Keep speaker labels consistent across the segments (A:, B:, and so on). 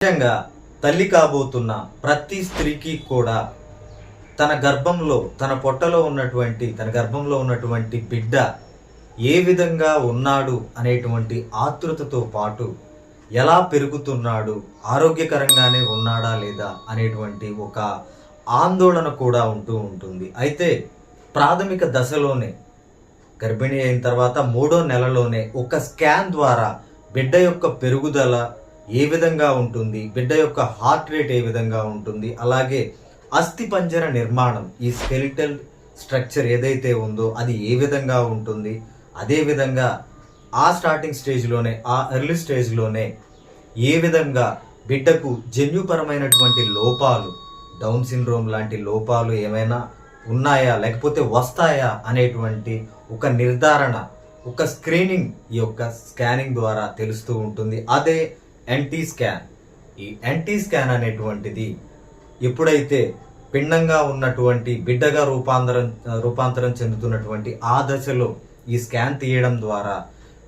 A: నిజంగా తల్లి కాబోతున్న ప్రతి స్త్రీకి కూడా తన గర్భంలో తన పొట్టలో ఉన్నటువంటి తన గర్భంలో ఉన్నటువంటి బిడ్డ ఏ విధంగా ఉన్నాడు అనేటువంటి ఆతృతతో పాటు ఎలా పెరుగుతున్నాడు ఆరోగ్యకరంగానే ఉన్నాడా లేదా అనేటువంటి ఒక ఆందోళన కూడా ఉంటూ ఉంటుంది. అయితే ప్రాథమిక దశలోనే గర్భిణి అయిన తర్వాత మూడో నెలలోనే ఒక స్కాన్ ద్వారా బిడ్డ యొక్క పెరుగుదల ఏ విధంగా ఉంటుంది? బిడ్డ యొక్క హార్ట్ రేట్ ఏ విధంగా ఉంటుంది? అలాగే అస్థిపంజర నిర్మాణం ఈ స్కెలిటల్ స్ట్రక్చర్ ఏదైతే ఉందో అది ఏ విధంగా ఉంటుంది? అదే విధంగా ఆ స్టార్టింగ్ స్టేజ్లోనే ఆ ఎర్లీ స్టేజ్లోనే ఏ విధంగా బిడ్డకు జన్యుపరమైనటువంటి లోపాలు డౌన్ సిండ్రోమ్ లాంటి లోపాలు ఏమైనా ఉన్నాయా? లేకపోతే వస్తాయా? అనేటువంటి ఒక నిర్ధారణ ఒక స్క్రీనింగ్ ఈ యొక్క స్కానింగ్ ద్వారా తెలుస్తూ ఉంటుంది. అదే ఎన్టీ స్కాన్ ఈ ఎన్టీ స్కాన్ అనేటువంటిది ఎప్పుడైతే పిండంగా ఉన్నటువంటి బిడ్డగా రూపాంతరం రూపాంతరం చెందుతున్నటువంటి ఆ దశలో ఈ స్కాన్ తీయడం ద్వారా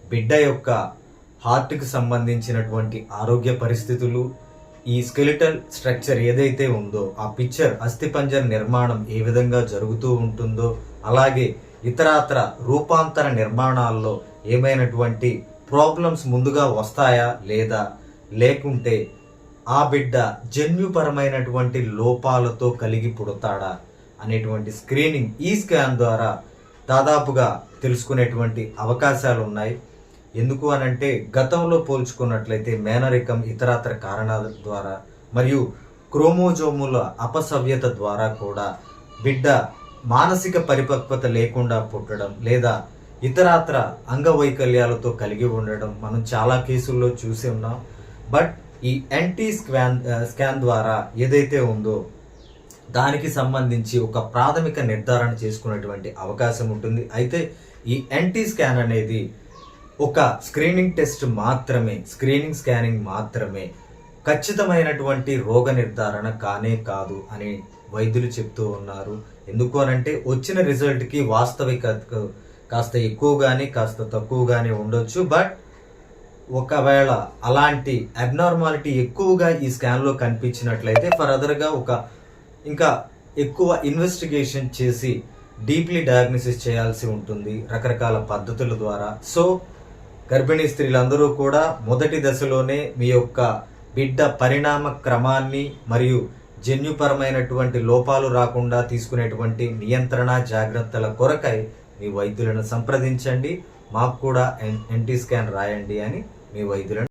A: బిడ్డ యొక్క హార్ట్కి సంబంధించినటువంటి ఆరోగ్య పరిస్థితులు ఈ స్కెలిటల్ స్ట్రక్చర్ ఏదైతే ఉందో ఆ పిక్చర్ అస్థిపంజర నిర్మాణం ఏ విధంగా జరుగుతూ ఉంటుందో అలాగే ఇతరాతర రూపాంతర నిర్మాణాల్లో ఏమైనటువంటి ప్రాబ్లమ్స్ ముందుగా వస్తాయా లేదా లేకుంటే ఆ బిడ్డ జన్యుపరమైనటువంటి లోపాలతో కలిగి పుడతాడా అనేటువంటి స్క్రీనింగ్ ఈ స్కాన్ ద్వారా దాదాపుగా తెలుసుకునేటువంటి అవకాశాలు ఉన్నాయి. ఎందుకు అనంటే గతంలో పోల్చుకున్నట్లయితే మేనరికం ఇతరాతర కారణాల ద్వారా మరియు క్రోమోజోముల అపసవ్యత ద్వారా కూడా బిడ్డ మానసిక పరిపక్వత లేకుండా పుట్టడం లేదా ఇతరాత్ర అంగవైకల్యాలతో కలిగి ఉండడం మనం చాలా కేసుల్లో చూసి ఉన్నాం. బట్ ఈ ఎన్టీ స్కాన్ స్కాన్ ద్వారా ఏదైతే ఉందో దానికి సంబంధించి ఒక ప్రాథమిక నిర్ధారణ చేసుకునేటువంటి అవకాశం ఉంటుంది. అయితే ఈ ఎన్టీ స్కాన్ అనేది ఒక స్క్రీనింగ్ టెస్ట్ మాత్రమే స్క్రీనింగ్ స్కానింగ్ మాత్రమే ఖచ్చితమైనటువంటి రోగ నిర్ధారణ కానే కాదు అని వైద్యులు చెప్తూ ఉన్నారు. ఎందుకు అనంటే వచ్చిన రిజల్ట్కి వాస్తవికత కాస్త ఎక్కువ కానీ కాస్త తక్కువ కానీ ఉండొచ్చు. బట్ ఒకవేళ అలాంటి అబ్నార్మాలిటీ ఎక్కువగా ఈ స్కాన్లో కనిపించినట్లయితే ఫర్దర్గా ఒక ఇంకా ఎక్కువ ఇన్వెస్టిగేషన్ చేసి డీప్లీ డయాగ్నోసిస్ చేయాల్సి ఉంటుంది రకరకాల పద్ధతుల ద్వారా. సో గర్భిణీ స్త్రీలందరూ కూడా మొదటి దశలోనే మీ యొక్క బిడ్డ పరిణామ క్రమాన్ని మరియు జన్యుపరమైనటువంటి లోపాలు రాకుండా తీసుకునేటువంటి నియంత్రణ జాగ్రత్తల కొరకై మీ వైద్యులను సంప్రదించండి. మాకు కూడా ఎన్టీ స్కాన్ రాయండి అని మీ వైద్యులను